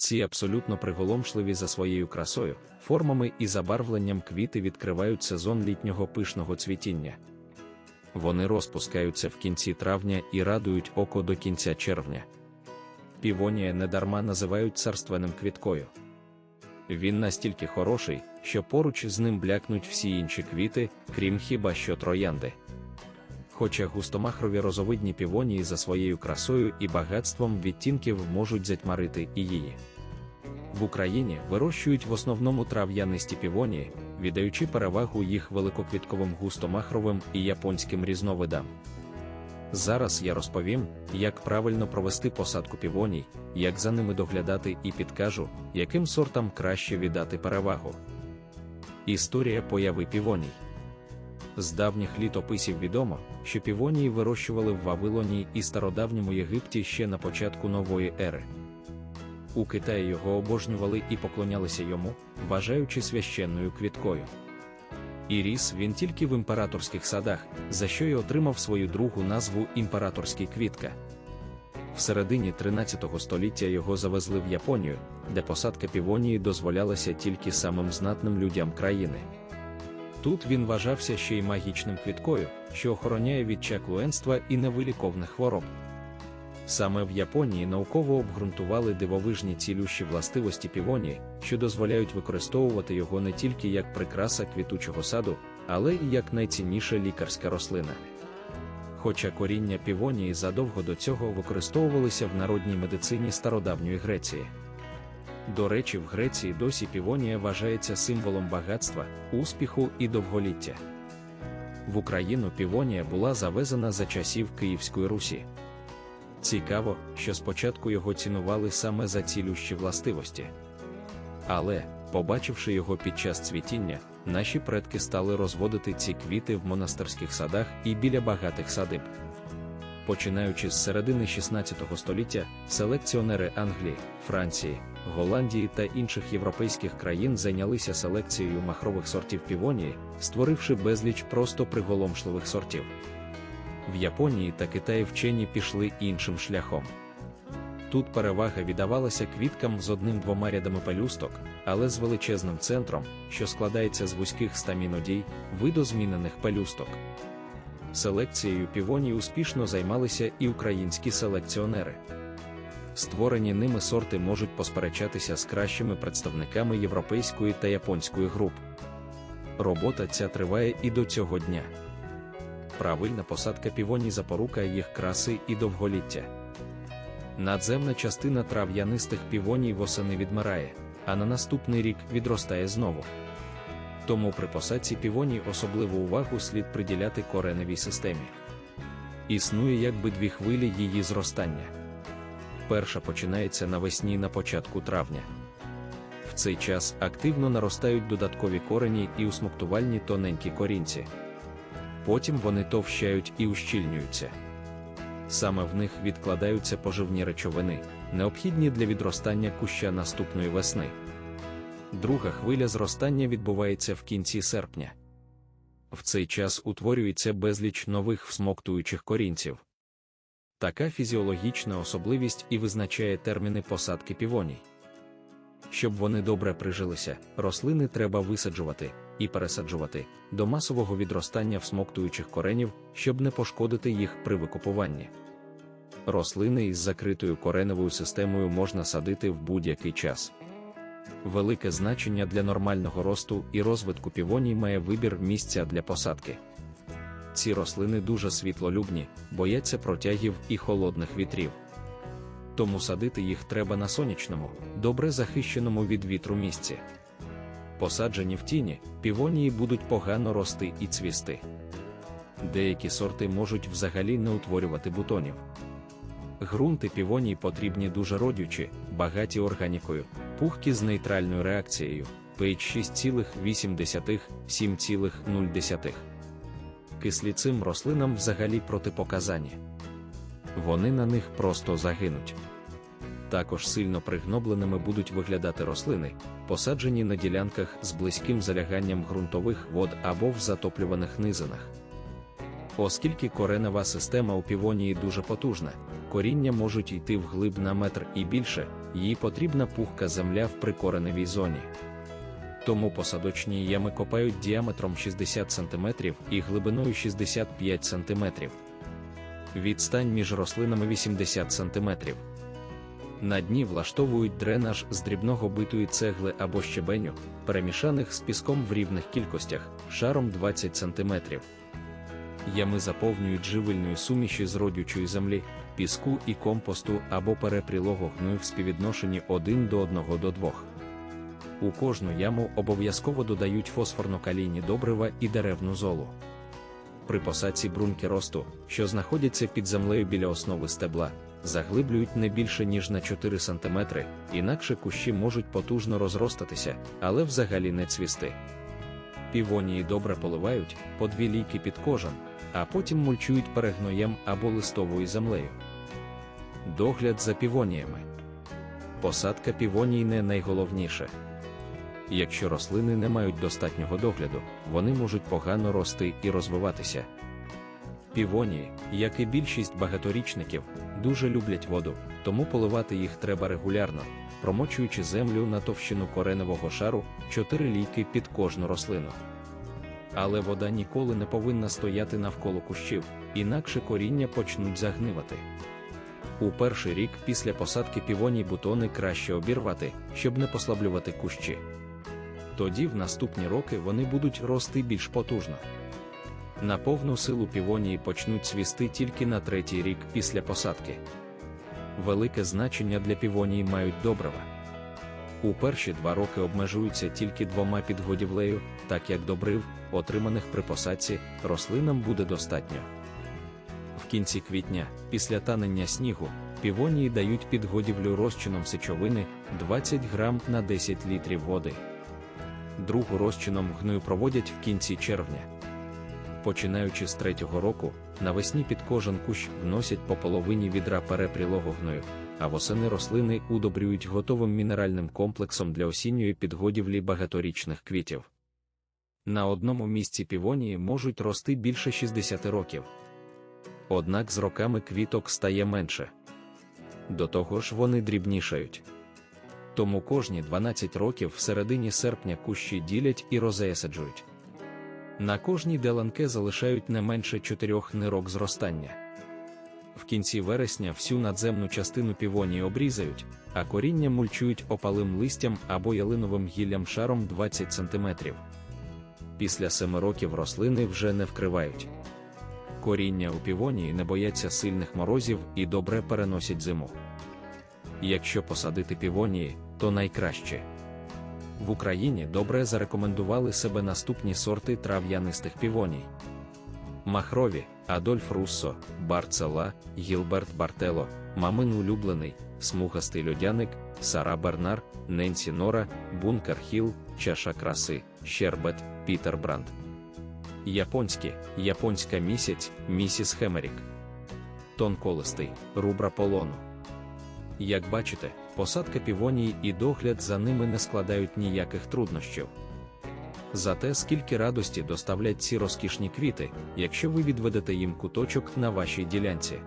Ці абсолютно приголомшливі за своєю красою, формами і забарвленням квіти відкривають сезон літнього пишного цвітіння. Вони розпускаються в кінці травня і радують око до кінця червня. Півонія недарма називають царственним квіткою. Він настільки хороший, що поруч з ним блякнуть всі інші квіти, крім хіба що троянди. Хоча густомахрові розовидні півонії за своєю красою і багатством відтінків можуть затьмарити і її. В Україні вирощують в основному трав'янисті півонії, віддаючи перевагу їх великоквітковим густомахровим і японським різновидам. Зараз я розповім, як правильно провести посадку півоній, як за ними доглядати і підкажу, яким сортам краще віддати перевагу. Історія появи півоній. З давніх літописів відомо, що півонії вирощували в Вавилоні і стародавньому Єгипті ще на початку нової ери. У Китаї його обожнювали і поклонялися йому, вважаючи священною квіткою. І ріс він тільки в імператорських садах, за що й отримав свою другу назву імператорський квітка. В середині 13 століття його завезли в Японію, де посадка півонії дозволялася тільки самим знатним людям країни. Тут він вважався ще й магічним квіткою, що охороняє від чаклуенства і невиліковних хвороб. Саме в Японії науково обґрунтували дивовижні цілющі властивості півонії, що дозволяють використовувати його не тільки як прикраса квітучого саду, але і як найцінніша лікарська рослина. Хоча коріння півонії задовго до цього використовувалися в народній медицині стародавньої Греції. До речі, в Греції досі півонія вважається символом багатства, успіху і довголіття. В Україну півонія була завезена за часів Київської Русі. Цікаво, що спочатку його цінували саме за цілющі властивості. Але, побачивши його під час цвітіння, наші предки стали розводити ці квіти в монастирських садах і біля багатих садиб. Починаючи з середини 16 століття, селекціонери Англії, Франції, Голландії та інших європейських країн зайнялися селекцією махрових сортів півонії, створивши безліч просто приголомшливих сортів. В Японії та Китаї вчені пішли іншим шляхом. Тут перевага віддавалася квіткам з одним-двома рядами пелюсток, але з величезним центром, що складається з вузьких стамінодій, видозмінених пелюсток. Селекцією півоній успішно займалися і українські селекціонери. Створені ними сорти можуть посперечатися з кращими представниками європейської та японської груп. Робота ця триває і до цього дня. Правильна посадка півоній запорука їх краси і довголіття. Надземна частина трав'янистих півоній восени відмирає, а на наступний рік відростає знову. Тому при посадці півоній особливу увагу слід приділяти кореневій системі. Існує якби дві хвилі її зростання. Перша починається навесні на початку травня. В цей час активно наростають додаткові корені і усмоктувальні тоненькі корінці. Потім вони товщають і ущільнюються. Саме в них відкладаються поживні речовини, необхідні для відростання куща наступної весни. Друга хвиля зростання відбувається в кінці серпня. В цей час утворюється безліч нових всмоктуючих корінців. Така фізіологічна особливість і визначає терміни посадки півоній. Щоб вони добре прижилися, рослини треба висаджувати і пересаджувати до масового відростання всмоктуючих коренів, щоб не пошкодити їх при викопуванні. Рослини із закритою кореневою системою можна садити в будь-який час. Велике значення для нормального росту і розвитку півоній має вибір місця для посадки. Ці рослини дуже світлолюбні, бояться протягів і холодних вітрів. Тому садити їх треба на сонячному, добре захищеному від вітру місці. Посаджені в тіні, півонії будуть погано рости і цвісти. Деякі сорти можуть взагалі не утворювати бутонів. Грунти півоній потрібні дуже родючі, багаті органікою, пухкі з нейтральною реакцією pH 6,8 7,0. Кислі цим рослинам взагалі протипоказані. Вони на них просто загинуть. Також сильно пригнобленими будуть виглядати рослини, посаджені на ділянках з близьким заляганням ґрунтових вод або в затоплюваних низинах. Оскільки коренева система у півонії дуже потужна, коріння можуть йти вглиб на метр і більше, їй потрібна пухка земля в прикореневій зоні. Тому посадочні ями копають діаметром 60 см і глибиною 65 см. Відстань між рослинами 80 см. На дні влаштовують дренаж з дрібного битої цегли або щебеню, перемішаних з піском в рівних кількостях, шаром 20 см. Ями заповнюють живильною суміші з родючої землі, піску і компосту або перепрілого гною в співвідношенні 1 до 1 до 2. У кожну яму обов'язково додають фосфорно-калійні добрива і деревну золу. При посадці бруньки росту, що знаходяться під землею біля основи стебла, заглиблюють не більше ніж на 4 см, інакше кущі можуть потужно розростатися, але взагалі не цвісти. Півонії добре поливають по дві лійки під кожен, а потім мульчують перегноєм або листовою землею. Догляд за півоніями. Посадка півоній не найголовніше. Якщо рослини не мають достатнього догляду, вони можуть погано рости і розвиватися. Півонії, як і більшість багаторічників, дуже люблять воду, тому поливати їх треба регулярно, промочуючи землю на товщину кореневого шару 4 лійки під кожну рослину. Але вода ніколи не повинна стояти навколо кущів, інакше коріння почнуть загнивати. У перший рік після посадки півоній бутони краще обірвати, щоб не послаблювати кущі. Тоді в наступні роки вони будуть рости більш потужно. На повну силу півонії почнуть цвісти тільки на третій рік після посадки. Велике значення для півонії мають добрива. У перші два роки обмежуються тільки двома підгодівлею, так як добрив, отриманих при посадці, рослинам буде достатньо. В кінці квітня, після танення снігу, півонії дають підгодівлю розчином сечовини 20 грам на 10 літрів води. Другу розчином гною проводять в кінці червня. Починаючи з третього року, навесні під кожен кущ вносять по половині відра перепрілого гною, а восени рослини удобрюють готовим мінеральним комплексом для осінньої підгодівлі багаторічних квітів. На одному місці півонії можуть рости більше 60 років. Однак з роками квіток стає менше. До того ж вони дрібнішають. Тому кожні 12 років в середині серпня кущі ділять і розеясаджують. На кожній деланке залишають не менше чотирьох нирок зростання. В кінці вересня всю надземну частину півонії обрізають, а коріння мульчують опалим листям або ялиновим гіллям шаром 20 см. Після семи років рослини вже не вкривають. Коріння у півонії не бояться сильних морозів і добре переносять зиму. Якщо посадити півонії, то найкраще. В Україні добре зарекомендували себе наступні сорти трав'янистих півоній. Махрові, Адольф Руссо, Барцела, Гілберт Бартело, Мамин улюблений, Смугастий льодяник, Сара Бернар, Ненсі Нора, Бункер Хіл, Чаша краси, Щербет, Пітер Бранд. Японські, Японська місяць, Місіс Хемерік. Тонколистий, Рубра Полону. Як бачите, посадка півоній і догляд за ними не складають ніяких труднощів. Зате скільки радості доставлять ці розкішні квіти, якщо ви відведете їм куточок на вашій ділянці.